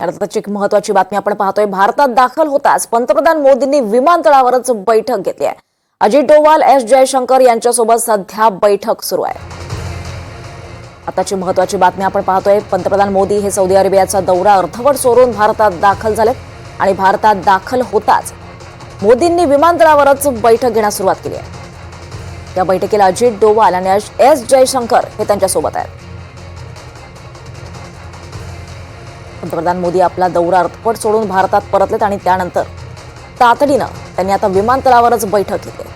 एक महत्वाची बातमी आपण पाहतोय. भारतात दाखल होताच पंतप्रधान मोदींनी विमानतळावरच बैठक घेतली आहे. अजित डोवाल एस जयशंकर यांच्यासोबत सध्या बैठक सुरू आहे. आताची महत्वाची बातमी आपण पाहतोय. पंतप्रधान मोदी हे सौदी अरेबियाचा दौरा अर्धवट सोडून भारतात दाखल झाले आणि भारतात दाखल होताच. मोदींनी विमानतळावरच बैठक घेण्यास सुरुवात केली आहे. या बैठकीला अजित डोवाल आणि एस जयशंकर हे त्यांच्यासोबत आहेत. पंतप्रधान मोदी आपला दौरा अर्थपट सोडून भारतात परतलेत आणि त्यानंतर तातडीनं त्यांनी आता विमानतळावरच बैठक घेतली.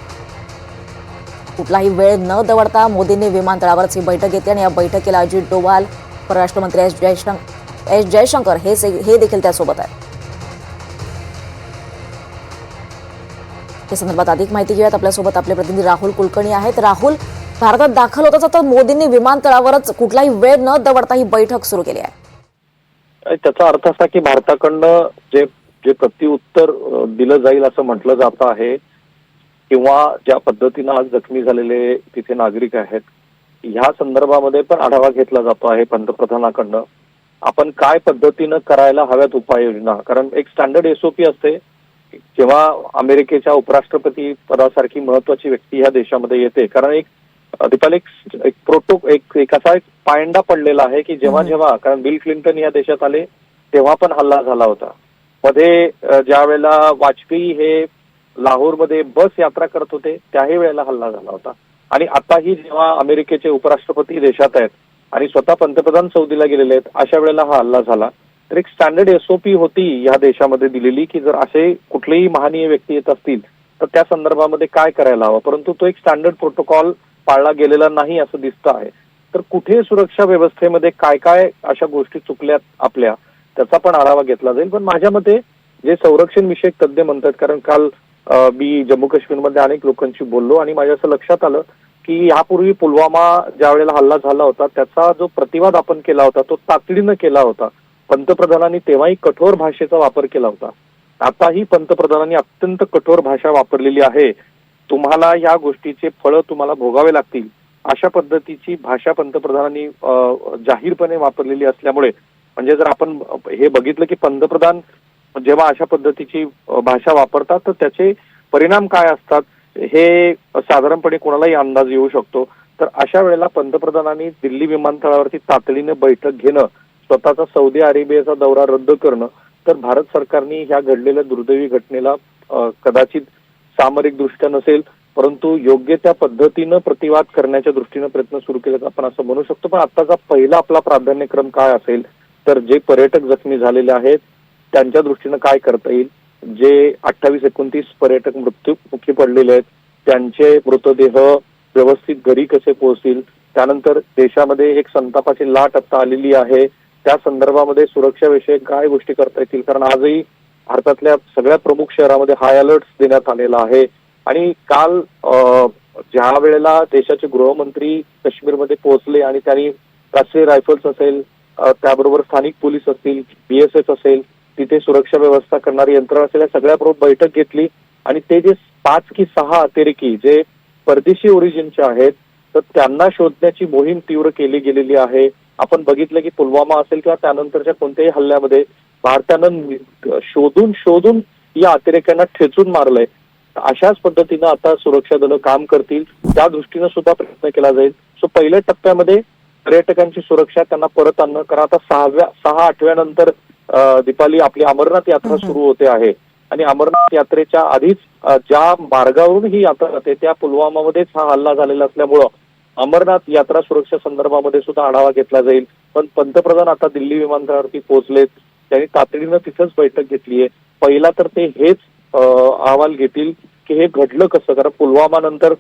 कुठलाही वेळ न दवडता मोदींनी विमानतळावरच ही बैठक घेतली आणि या बैठकीला अजित डोवाल परराष्ट्र मंत्री एस जयशंकर एस जयशंकर हे हे देखील त्यासोबत आहेत. या संदर्भात अधिक माहिती घेऊयात. आपल्यासोबत आपले प्रतिनिधी राहुल कुलकर्णी आहेत. राहुल भारतात दाखल होताच तर मोदींनी विमानतळावरच कुठलाही वेळ न दवडता ही बैठक सुरू केली आहे. त्याचा अर्थ असा की भारताकडनं जे जे प्रत्युत्तर दिलं जाईल असं म्हटलं जात आहे किंवा ज्या पद्धतीनं आज जखमी झालेले तिथे नागरिक आहेत ह्या संदर्भामध्ये पण आढावा घेतला जातो आहे पंतप्रधानाकडनं. आपण काय पद्धतीनं करायला हव्यात उपाययोजना? कारण एक स्टँडर्ड एसओपी असते जेव्हा अमेरिकेच्या उपराष्ट्रपती पदासारखी महत्वाची व्यक्ती ह्या देशामध्ये येते. कारण एक दीपाली एक एक प्रोटो एक एक असा एक पायंडा पडलेला आहे की जेव्हा. जेव्हा कारण बिल क्लिंटन या देशात आले तेव्हा पण हल्ला झाला होता. मध्ये ज्या वेळेला वाजपेयी हे लाहोरमध्ये बस यात्रा करत होते त्याही वेळेला हल्ला झाला होता. आणि आताही जेव्हा अमेरिकेचे उपराष्ट्रपती देशात आहेत आणि स्वतः पंतप्रधान सौदीला गेलेले आहेत अशा वेळेला हा हल्ला झाला. तर एक स्टँडर्ड एसओपी होती या देशामध्ये दिलेली की जर असे कुठलेही महानीय व्यक्ती येत असतील तर त्या संदर्भामध्ये काय करायला हवं? परंतु तो एक स्टँडर्ड प्रोटोकॉल पाळला गेलेला नाही असं दिसतं आहे. तर कुठे सुरक्षा व्यवस्थेमध्ये काय काय अशा गोष्टी चुकल्यात आपल्या? त्याचा पण आढावा घेतला जाईल. पण माझ्या मते जे संरक्षण विषयक तज्ज्ञ म्हणतात कारण काल मी जम्मू काश्मीरमध्ये अनेक लोकांशी बोललो आणि माझ्या असं लक्षात आलं की यापूर्वी पुलवामा ज्या वेळेला हल्ला झाला होता त्याचा जो प्रतिवाद आपण केला होता तो तातडीनं केला होता. पंतप्रधानांनी तेव्हाही कठोर भाषेचा वापर केला होता. आताही पंतप्रधानांनी अत्यंत कठोर भाषा वापरलेली आहे. तुम्हाला या गोष्टीचे फळं तुम्हाला भोगावे लागतील. अशा पद्धतीची भाषा पंतप्रधानांनी जाहीरपणे वापरलेली असल्यामुळे म्हणजे जर आपण हे बघितलं की पंतप्रधान जेव्हा अशा पद्धतीची भाषा वापरतात तर त्याचे परिणाम काय असतात हे साधारणपणे कोणालाही अंदाज येऊ शकतो. तर अशा वेळेला पंतप्रधानांनी दिल्ली विमानतळावरती तातडीने बैठक घेणं स्वतःचा सौदी अरेबियाचा दौरा रद्द करणं तर भारत सरकारने ह्या घडलेल्या दुर्दैवी घटनेला कदाचित सामरिक दृष्ट्या नसेल परंतु योग्य त्या पद्धतीनं प्रतिवाद करण्याच्या दृष्टीनं प्रयत्न सुरू केले आपण असं म्हणू शकतो. पण आताचा पहिला आपला प्राधान्यक्रम काय असेल तर जे पर्यटक जखमी झालेले आहेत त्यांच्या दृष्टीनं काय करता येईल? जे अठ्ठावीस एकोणतीस पर्यटक मृत्यूमुखी पडलेले आहेत त्यांचे मृतदेह व्यवस्थित घरी कसे पोहोचतील? त्यानंतर देशामध्ये एक संतापाची लाट आता आलेली आहे. त्या संदर्भामध्ये सुरक्षाविषयक काय गोष्टी करता येतील? कारण आजही भारतातल्या सगळ्या प्रमुख शहरामध्ये हाय अलर्ट देण्यात आलेला आहे. आणि काल ज्या वेळेला देशाचे गृहमंत्री काश्मीरमध्ये पोहोचले आणि त्यांनी राष्ट्रीय रायफल्स असेल त्याबरोबर स्थानिक पोलीस असतील बीएसएफ असेल तिथे सुरक्षा व्यवस्था करणारी यंत्रणा असेल या सगळ्याबरोबर बैठक घेतली. आणि ते जे पाच की सहा अतिरेकी जे परदेशी ओरिजिनचे आहेत तर त्यांना शोधण्याची मोहीम तीव्र केली गेलेली आहे. आपण बघितलं की पुलवामा असेल किंवा त्यानंतरच्या कोणत्याही हल्ल्यामध्ये भारतानं शोधून शोधून या अतिरेक्यांना ठेचून मारलंय. अशाच पद्धतीनं आता सुरक्षा दलं काम करतील. त्या दृष्टीनं सुद्धा प्रयत्न केला जाईल. सो पहिल्या टप्प्यामध्ये पर्यटकांची सुरक्षा त्यांना परत आणणं कारण आता सहाव्या सहा आठव्यानंतर दीपाली आपली अमरनाथ यात्रा. सुरू होते आहे. आणि अमरनाथ यात्रेच्या आधीच ज्या मार्गावरून ही यात्रा जाते त्या पुलवामामध्येच हा हल्ला झालेला असल्यामुळं अमरनाथ यात्रा सुरक्षा संदर्भामध्ये सुद्धा आढावा घेतला जाईल. पण पंतप्रधान आता दिल्ली विमानतळावरती पोहोचलेत. त्यांनी तातडीनं तिथंच बैठक घेतली आहे. पहिला तर ते हेच अहवाल घेतील की हे घडलं कसं? कारण पुलवामा नंतर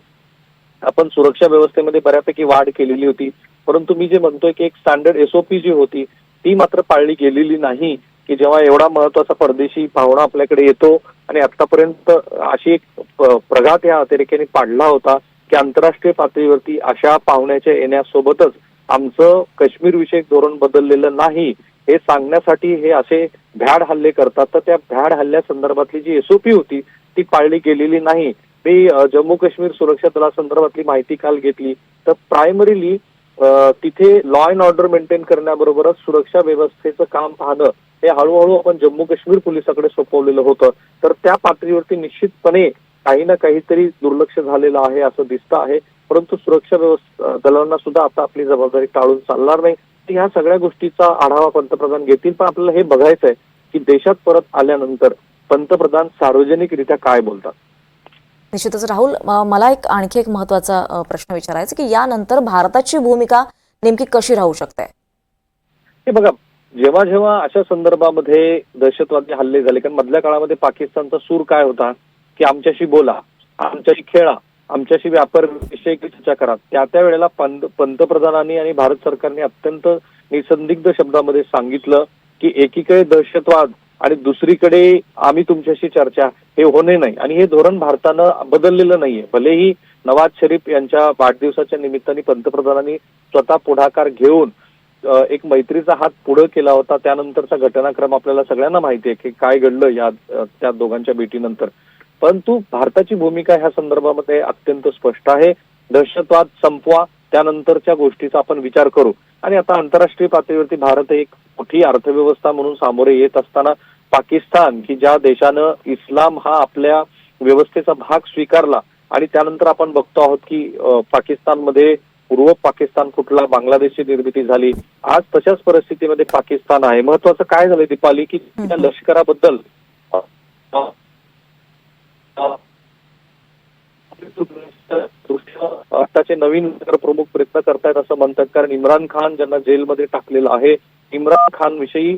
आपण सुरक्षा व्यवस्थेमध्ये बऱ्यापैकी वाढ केलेली होती. परंतु मी जे म्हणतोय की एक स्टँडर्ड एसओपी जी होती ती मात्र पाळली गेलेली नाही की जेव्हा एवढा महत्त्वाचा परदेशी पाहुणा आपल्याकडे येतो आणि आतापर्यंत अशी एक प्रघात या अतिरेक्याने पाडला होता की आंतरराष्ट्रीय पातळीवरती अशा पाहुण्याच्या येण्यासोबतच आमचं काश्मीर विषयक धोरण बदललेलं नाही हे सांगण्यासाठी हे असे भ्याड हल्ले करतात. तर त्या भ्याड हल्ल्या संदर्भातली जी एसओपी होती ती पाळली गेलेली नाही. मी जम्मू काश्मीर सुरक्षा दलासंदर्भातली माहिती काल घेतली. तर प्रायमरीली तिथे लॉ अँड ऑर्डर मेंटेन करण्याबरोबरच सुरक्षा व्यवस्थेचं काम पाहणं हे हळूहळू आपण जम्मू काश्मीर पोलिसाकडे सोपवलेलं होतं. तर त्या पातळीवरती निश्चितपणे काही ना काहीतरी दुर्लक्ष झालेलं आहे असं दिसतं आहे. परंतु सुरक्षा व्यवस्था दलांना सुद्धा आता आपली जबाबदारी टाळून चालणार नाही. ह्या सगळ्या गोष्टीचा आढावा पंतप्रधान घेतील. पण आपल्याला हे बघायचं आहे की देशात परत आल्यानंतर पंतप्रधान सार्वजनिकरित्या काय बोलतात? निश्चितच राहुल मला एक आणखी एक महत्त्वाचा प्रश्न विचारायचा की यानंतर भारताची भूमिका नेमकी कशी राहू शकते? हे बघा जेव्हा जेव्हा अशा संदर्भामध्ये दहशतवादी हल्ले झाले कारण मधल्या काळामध्ये पाकिस्तानचा सूर काय होता? की आमच्याशी बोला आमच्याशी खेळा आमच्याशी व्यापार विषयी चर्चा करा. त्या त्या वेळेला पंत- पंतप्रधानांनी आणि भारत सरकारने अत्यंत निसंदिग्ध शब्दामध्ये सांगितलं की एकीकडे दहशतवाद आणि दुसरीकडे आम्ही तुमच्याशी चर्चा हे होणे नाही. आणि हे धोरण भारतानं बदललेलं नाहीये. भलेही नवाज शरीफ यांच्या वाढदिवसाच्या निमित्ताने पंतप्रधानांनी स्वतः पुढाकार घेऊन एक मैत्रीचा हात पुढे केला होता त्यानंतरचा घटनाक्रम आपल्याला सगळ्यांना माहिती आहे की काय घडलं या त्या दोघांच्या भेटीनंतर. परंतु भारताची भूमिका ह्या संदर्भामध्ये अत्यंत स्पष्ट आहे. दहशतवाद संपवा त्यानंतरच्या गोष्टीचा आपण विचार करू. आणि आता आंतरराष्ट्रीय पातळीवरती भारत एक मोठी अर्थव्यवस्था म्हणून सामोरे येत असताना पाकिस्तान की ज्या देशानं इस्लाम हा आपल्या व्यवस्थेचा भाग स्वीकारला आणि त्यानंतर आपण बघतो आहोत की पाकिस्तानमध्ये पूर्व पाकिस्तान कुठला बांगलादेशची निर्मिती झाली. आज तशाच परिस्थितीमध्ये पाकिस्तान आहे. महत्वाचं काय झालं दीपाली? की त्या लष्कराबद्दल आताचे नवीन प्रमुख प्रयत्न करतायत असं म्हणतात. कारण इम्रान खान ज्यांना जेलमध्ये टाकलेलं आहे इम्रान खान विषयी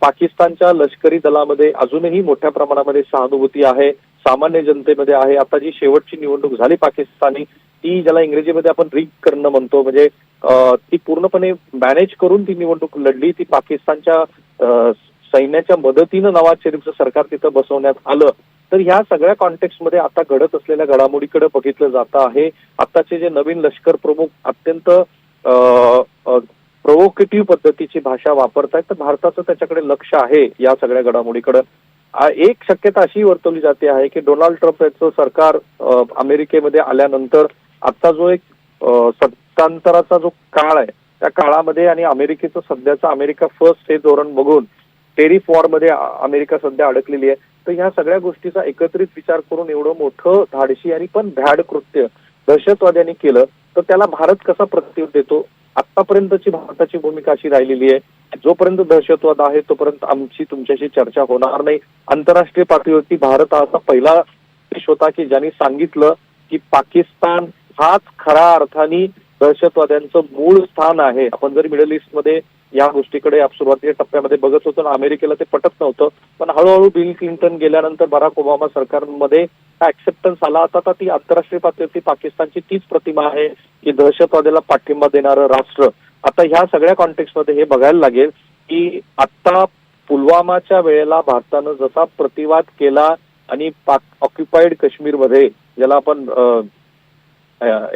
पाकिस्तानच्या लष्करी दलामध्ये अजूनही मोठ्या प्रमाणामध्ये सहानुभूती आहे सामान्य जनतेमध्ये आहे. आता जी शेवटची निवडणूक झाली पाकिस्तानी ती ज्याला इंग्रजीमध्ये आपण रिग करणं म्हणतो म्हणजे ती पूर्णपणे मॅनेज करून ती निवडणूक लढली. ती पाकिस्तानच्या सैन्याच्या मदतीनं नवाज शरीफचं सरकार तिथं बसवण्यात आलं. तर ह्या सगळ्या कॉन्टेक्स्टमध्ये आता घडत असलेल्या घडामोडीकडे बघितलं जात आहे. आताचे जे नवीन लष्कर प्रमुख अत्यंत प्रोव्होकेटिव्ह पद्धतीची भाषा वापरतायत तर भारताचं त्याच्याकडे लक्ष आहे या सगळ्या घडामोडीकडे. एक शक्यता अशी वर्तवली जाते आहे की डोनाल्ड ट्रम्प यांचं सरकार अमेरिकेमध्ये आल्यानंतर आता जो एक सत्तांतराचा जो काळ आहे त्या काळामध्ये आणि अमेरिकेचं सध्याचं अमेरिका फर्स्ट हे धोरण बघून टेरिफ वॉरमध्ये अमेरिका सध्या अडकलेली आहे. तर ह्या सगळ्या गोष्टीचा एकत्रित विचार करून एवढं मोठं धाडशी आणि पण भ्याड कृत्य दहशतवाद्यांनी केलं तर त्याला भारत कसा प्रत्युत देतो? आतापर्यंतची भारताची भूमिका अशी राहिलेली आहे जोपर्यंत दहशतवाद आहे तोपर्यंत आमची तुमच्याशी चर्चा होणार नाही. आंतरराष्ट्रीय पातळीवरती भारत हा असा पहिला देश होता की ज्यांनी सांगितलं की पाकिस्तान हाच खऱ्या अर्थाने दहशतवाद्यांचं मूळ स्थान आहे. आपण जर मिडल ईस्टमध्ये या गोष्टीकडे सुरुवातीच्या टप्प्यामध्ये बघत होतो. आणि अमेरिकेला ते पटत नव्हतं. पण हळूहळू बिल क्लिंटन गेल्यानंतर बराक ओबामा सरकारमध्ये ऍक्सेप्टन्स आला आता ती आंतरराष्ट्रीय पातळीवरती पाकिस्तानची तीच प्रतिमा आहे की दहशतवादाला पाठिंबा देणारं राष्ट्र. आता ह्या सगळ्या कॉन्टेक्स्टमध्ये हे बघायला लागेल की आता पुलवामाच्या वेळेला भारतानं जसा प्रतिवाद केला आणि पाक ऑक्युपाईड काश्मीरमध्ये ज्याला आपण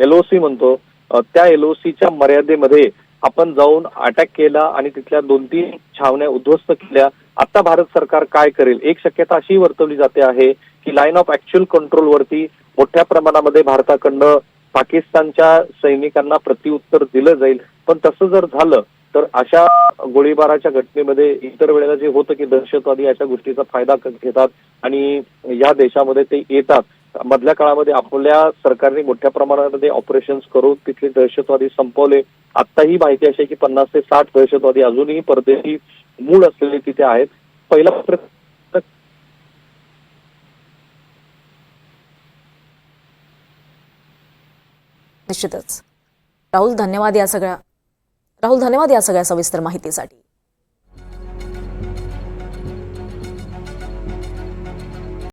एलओसी म्हणतो त्या एलओसीच्या मर्यादेमध्ये आपण जाऊन अटॅक केला आणि तिथल्या दोन तीन छावण्या उद्ध्वस्त केल्या आता भारत सरकार काय करेल? एक शक्यता अशी वर्तवली जाते आहे की लाईन ऑफ ऍक्च्युअल कंट्रोल वरती मोठ्या प्रमाणामध्ये भारताकडनं पाकिस्तानच्या सैनिकांना प्रत्युत्तर दिलं जाईल. पण तसं जर झालं तर अशा गोळीबाराच्या घटनेमध्ये इतर वेळेला जे होतं की दहशतवादी अशा गोष्टीचा फायदा घेतात आणि या देशामध्ये ते येतात. मधल्या काळामध्ये आपल्या सरकारने मोठ्या प्रमाणामध्ये ऑपरेशन्स करून तिथले दहशतवादी संपवले. आता ही माहिती अशी की पन्नास ते साठ दहशतवादी अजूनही परदेशी मूळ असलेले तिथे आहेत. पहिला निश्चितच. राहुल धन्यवाद या सगळ्या राहुल धन्यवाद या सगळ्या सविस्तर माहितीसाठी.